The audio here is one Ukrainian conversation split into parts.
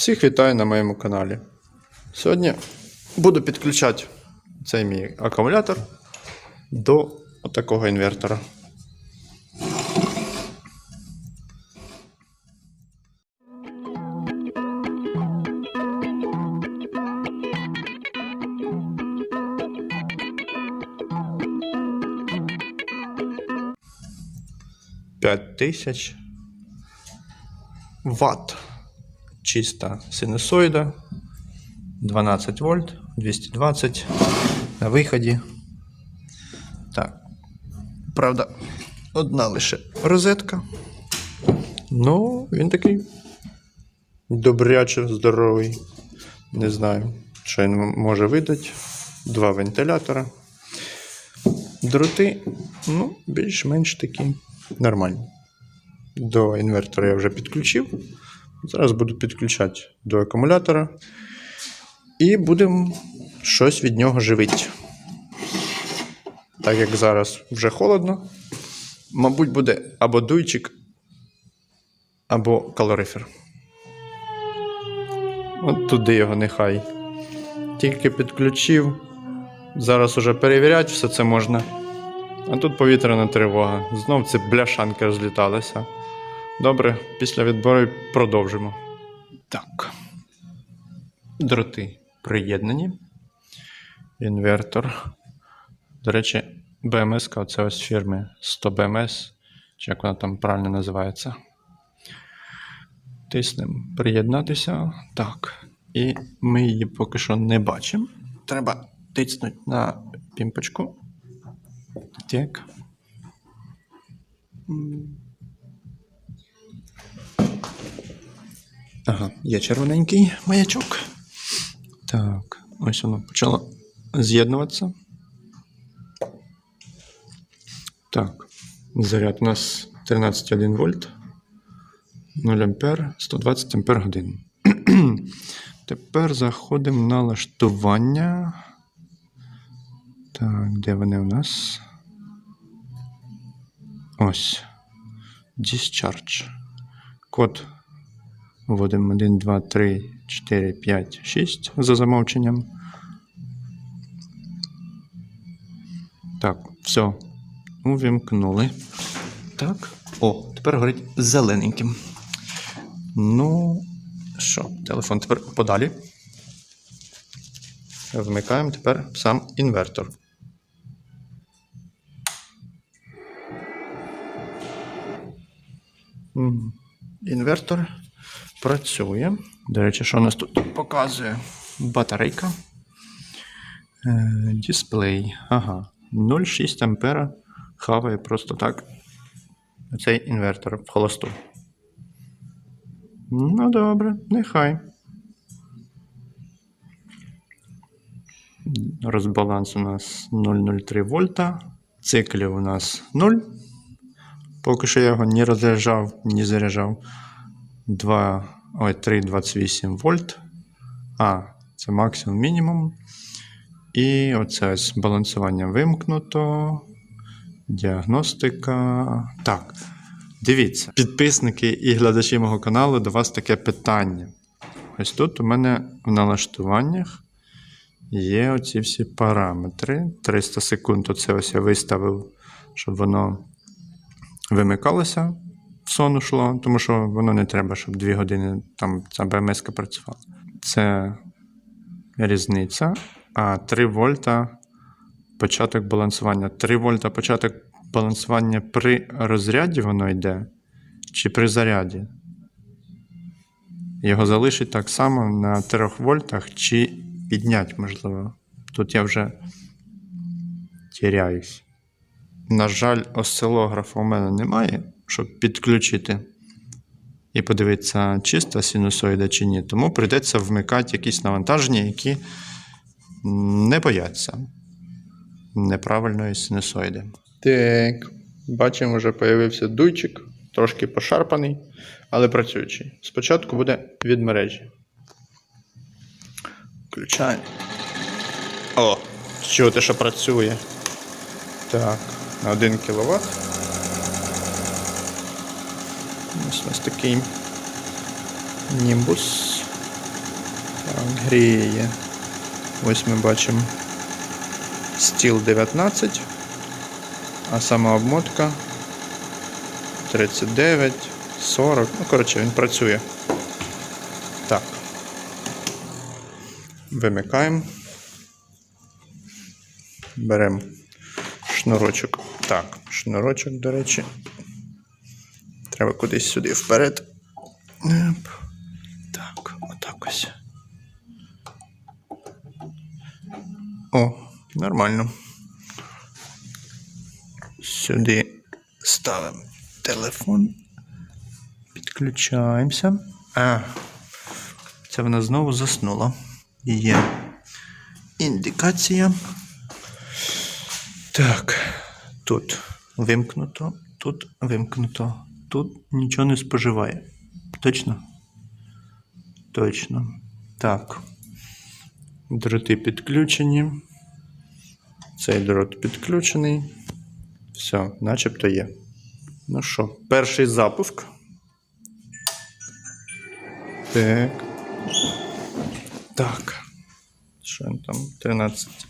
Всіх вітаю на моєму каналі. Сьогодні буду підключати цей мій акумулятор до такого інвертора. П'ять тисяч ватт чиста синусоїда, 12 вольт, 220 на виході. Так. Правда, одна лише розетка. Ну, він такий добряче здоровий. Не знаю, що він може видати. Два вентилятора. Дроти, ну, більш-менш такі нормальні. До інвертора я вже підключив. Зараз буду підключати до акумулятора. І будемо щось від нього живити. Так як зараз вже холодно, мабуть, буде або дуйчик, або калорифер. От туди його нехай. Тільки підключив. Зараз уже перевіряти все це можна. А тут повітряна тривога. Знов ці бляшанки розліталися. Добре, після відбору продовжимо. Так. Дроти приєднані. Інвертор. До речі, BMS це ось фірми 100 BMS, чи як вона там правильно називається. Тиснемо приєднатися. Так. І ми її поки що не бачимо. Треба тиснути на пімпочку. Так. Ага, є червоненький маячок. Так, ось воно почало з'єднуватися. Так, заряд у нас 13,1 вольт, 0 ампер, 120 ампер годин. Тепер заходимо на налаштування. Так, де вони у нас? Ось. Discharge. Код Вводимо 1, 2, 3, 4, 5, 6 за замовченням. Так, все. Увімкнули. Так. О, тепер горить зелененьким. Ну, що, телефон тепер подалі. Вмикаємо тепер сам інвертор. Інвертор працює. До речі, що у нас тут показує? Батарейка. Е, Дисплей. Ага. 0,6 ампера хаває просто так. Цей інвертор в холосту. Ну, добре, нехай. Розбаланс у нас 0,03 вольта. Циклів у нас 0. Поки що я його не розряджав, не заряджав. 2, ой, 3,28 вольт. А, це максимум мінімум. І оце ось балансування вимкнуто. Діагностика. Так. Дивіться, підписники і глядачі мого каналу, до вас таке питання. Ось тут у мене в налаштуваннях є оці всі параметри. 300 секунд оце ось я виставив, щоб воно вимикалося сон ушло, тому що воно не треба, щоб 2 години там ця БМС працювала. Це різниця. А 3 вольта початок балансування. 3 вольта початок балансування при розряді воно йде, чи при заряді. Його залишить так само на 3 вольтах, чи піднять, можливо. Тут я вже тіряюсь. На жаль, осцилографа у мене немає, щоб підключити і подивитися, чиста синусоїда чи ні. Тому прийдеться вмикати якісь навантаження, які не бояться неправильної синусоїди. Так, бачимо, вже з'явився дуйчик, трошки пошарпаний, але працюючий. Спочатку буде від мережі. Включаємо. О, чути, що працює. Так, на 1 кВт. Ось у нас такий німбус. Так, гріє. Ось ми бачимо стіл 19, а сама обмотка 39, 40. Ну, коротше, він працює. Так. Вимикаємо. Беремо шнурочок. Так, шнурочок, до речі. Треба кудись сюди вперед. Так, отак ось. О, нормально. Сюди ставимо телефон. Підключаємося. А, це вона знову заснула. Є індикація. Так, тут вимкнуто, тут вимкнуто, тут нічого не споживає. Точно? Точно. Так. Дроти підключені. Цей дрот підключений. Все, начебто є. Ну що, перший запуск. Так. Так. Що там? 13.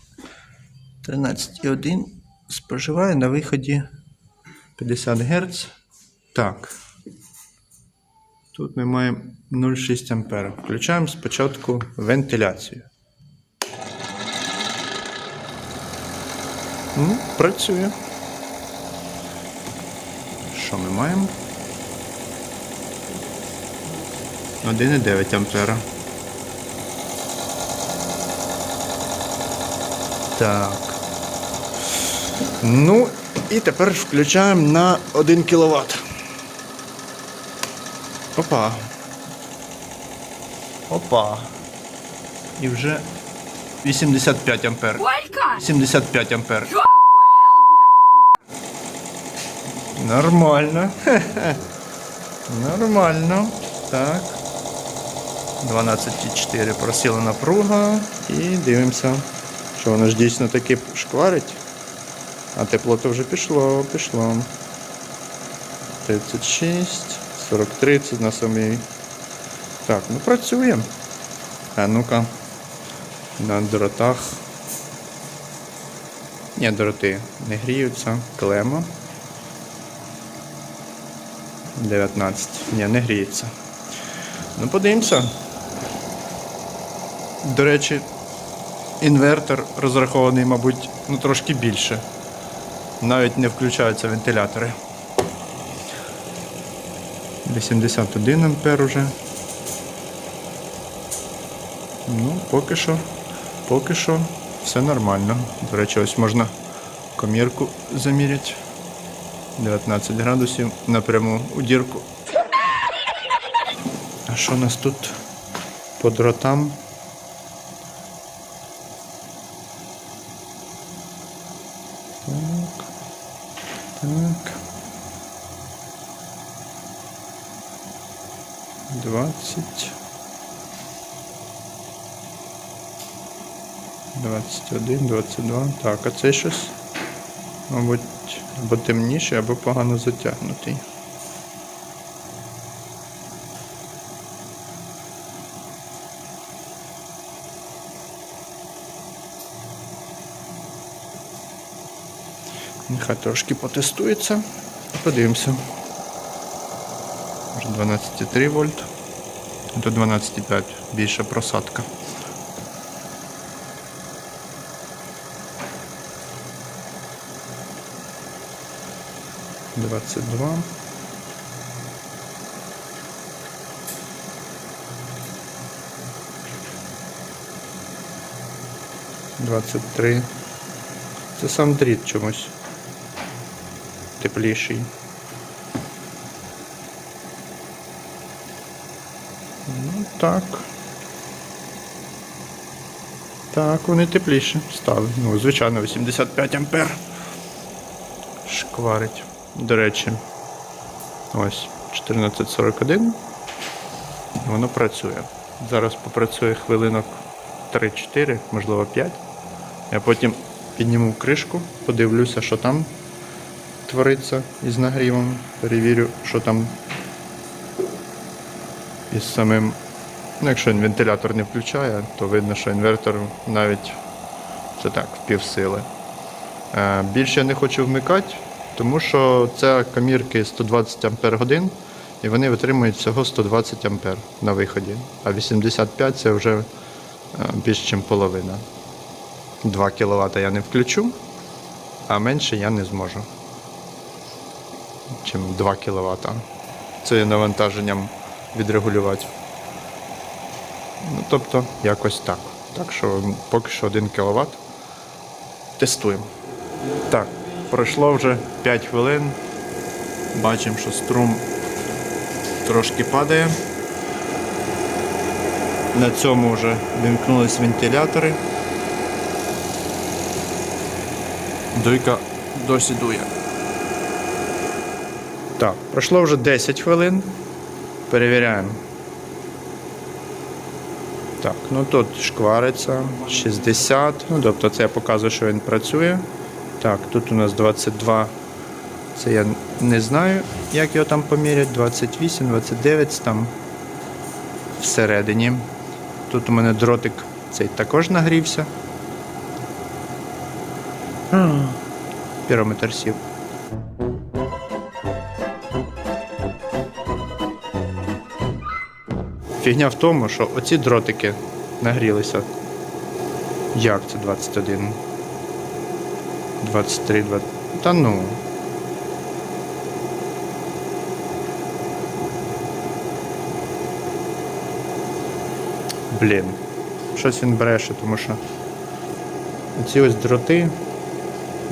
13,1 споживає на виході 50 Гц. Так. Тут ми маємо 0,6 ампера. Включаємо спочатку вентиляцію. Ну, працює. Що ми маємо? 1,9 ампера. Так. Ну, і тепер включаємо на 1 кВт. Опа. Опа. І вже 85 ампер. 75 ампер. Нормально. Хе-хе. Нормально. Так. 12,4 просіла напруга. І дивимося, що воно ж дійсно таки шкварить. А тепло то вже пішло, пішло. 36, 40, 30 на самій. Так, ну працюємо. А ну-ка. На дротах. Ні, дроти не гріються. Клема. 19. Ні, не гріється. Ну, подивимося. До речі, інвертор розрахований, мабуть, ну трошки більше. Навіть не включаються вентилятори. 81 ампер уже. Ну, поки що, поки що все нормально. До речі, ось можна комірку заміряти. 19 градусів напряму у дірку. А що у нас тут по дротам? Так. Так. 20. 21, 22. Так, а це щось, мабуть, або темніший, або погано затягнутий. Нехай трошки потестується. Подивимося. Може 12,3 вольт. До 12,5 більша просадка. Двадцять два. Двадцять три. Це сам дріт чомусь. Тепліший. Так. Так, вони тепліші стали. Ну, звичайно, 85 ампер. Шкварить. До речі, ось 1441. Воно працює. Зараз попрацює хвилинок 3-4, можливо 5. Я потім підніму кришку, подивлюся, що там твориться із нагрівом. Перевірю, що там із самим Ну, якщо вентилятор не включає, то видно, що інвертор навіть це так, в півсили. Е, більше я не хочу вмикати, тому що це камірки 120 Ампер годин, і вони витримують всього 120 Ампер на виході. А 85 це вже е, більш ніж половина. 2 кВт я не включу, а менше я не зможу. Чим 2 кВт. Це навантаженням відрегулювати. Ну, тобто, якось так. Так що поки що 1 кВт. Тестуємо. Так, пройшло вже 5 хвилин. Бачимо, що струм трошки падає. На цьому вже вимкнулись вентилятори. Дуйка досі дує. Так, пройшло вже 10 хвилин. Перевіряємо. Так, ну тут шквариться 60. Ну, тобто це показує, що він працює. Так, тут у нас 22. Це я не знаю, як його там поміряти. 28, 29 там всередині. Тут у мене дротик цей також нагрівся. Пірометр сів. Фігня в тому, що оці дротики нагрілися. Як це 21? 23, 20. Та ну. Блін. Щось він бреше, тому що ці ось дроти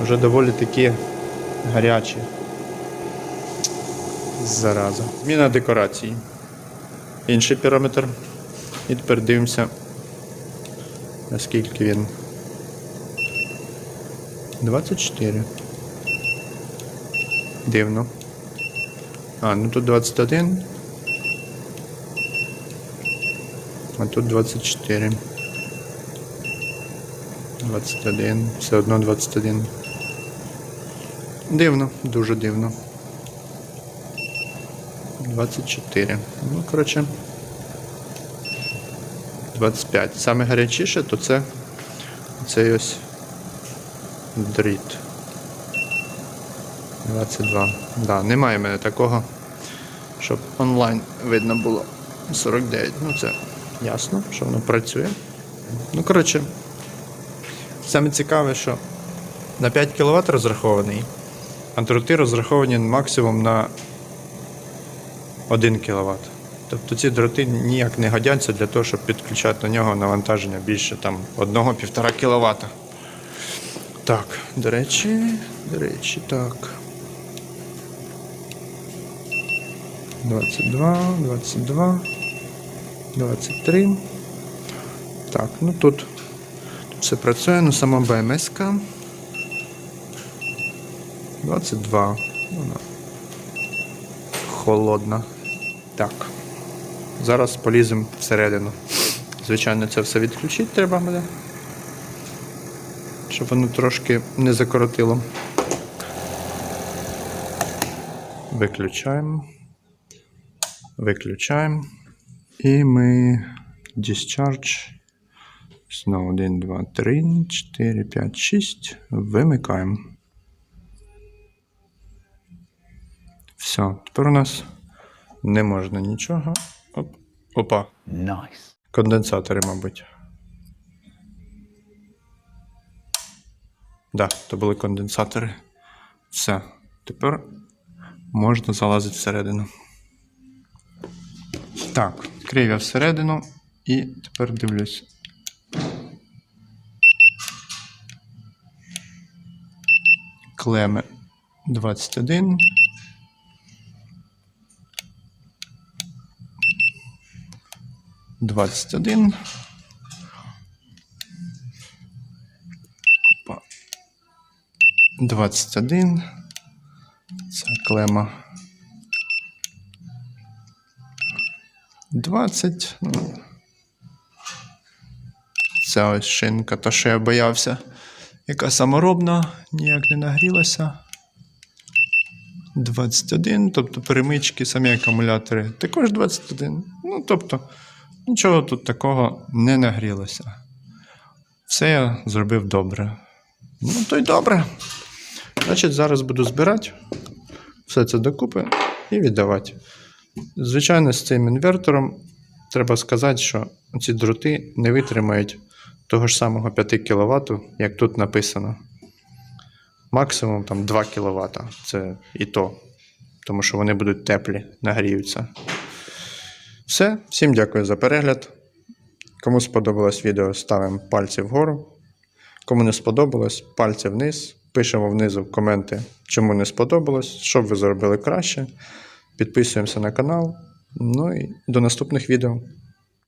вже доволі такі гарячі. Зараза. Зміна декорації. Інший пірометр. І тепер дивимося, наскільки він. 24. Дивно. А, ну тут 21. А тут 24. 21. Все одно 21. Дивно, дуже дивно. 24. Ну, коротше. 25. Саме гарячіше, то це цей ось дріт. 22. Да, немає в мене такого, щоб онлайн видно було 49. Ну це ясно, що воно працює. Ну, коротше, саме цікаве, що на 5 кВт розрахований, а дроти розраховані максимум на 1 кВт. Тобто ці дроти ніяк не годяться для того, щоб підключати на нього навантаження більше там 1-1,5 кВт. Так, до речі, до речі, так. 22, 22, 23. Так, ну тут, тут все працює, ну сама БМС. 22. Вона холодна. Так. Зараз поліземо всередину. Звичайно, це все відключити треба буде. Щоб воно трошки не закоротило. Виключаємо. Виключаємо. І ми discharge. Знову 1, 2, 3, 4, 5, 6. Вимикаємо. Все, тепер у нас не можна нічого. Оп. Опа. Nice. Конденсатори, мабуть. Да, то були конденсатори. Все. Тепер можна залазити всередину. Так, відкрив я всередину і тепер дивлюсь. Клеми 21. Двадцять один. Опа. Двадцять один. Це клема. Двадцять. Ну. Ця ось шинка, та що я боявся, яка саморобна, ніяк не нагрілася. 21, тобто перемички, самі акумулятори також 21. Ну, тобто, Нічого тут такого не нагрілося. Все я зробив добре. Ну, то й добре. Значить, зараз буду збирати все це докупи і віддавати. Звичайно, з цим інвертором треба сказати, що ці дроти не витримають того ж самого 5 кВт, як тут написано. Максимум там 2 кВт. Це і то. Тому що вони будуть теплі, нагріються. Все, всім дякую за перегляд. Кому сподобалось відео, ставимо пальці вгору. Кому не сподобалось, пальці вниз. Пишемо внизу коменти, чому не сподобалось, що б ви зробили краще. Підписуємося на канал. Ну і до наступних відео.